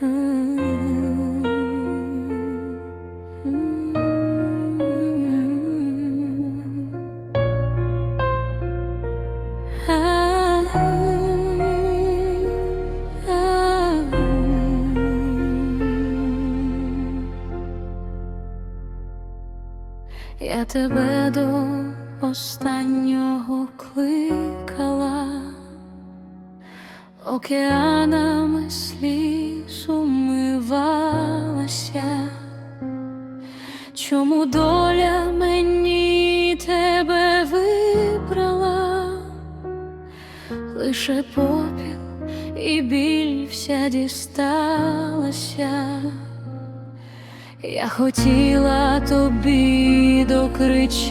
Я тебе до останнього кликала океанами. Чому доля мені тебе вибрала? Лише попіл і біль вся дісталася. Я хотіла тобі докричатися,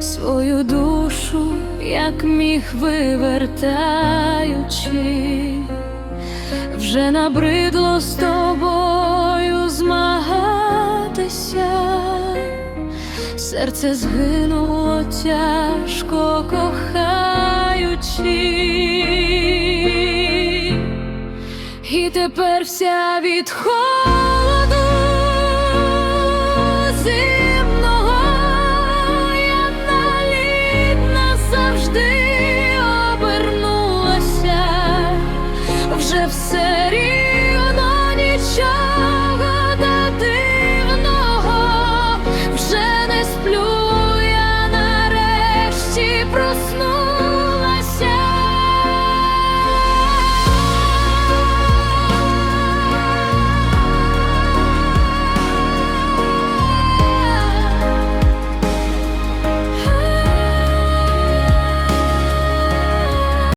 свою душу, як міг вивертаючи, вже набридло з тобою серце згинуло тяжко кохаючи. І тепер вся від холоду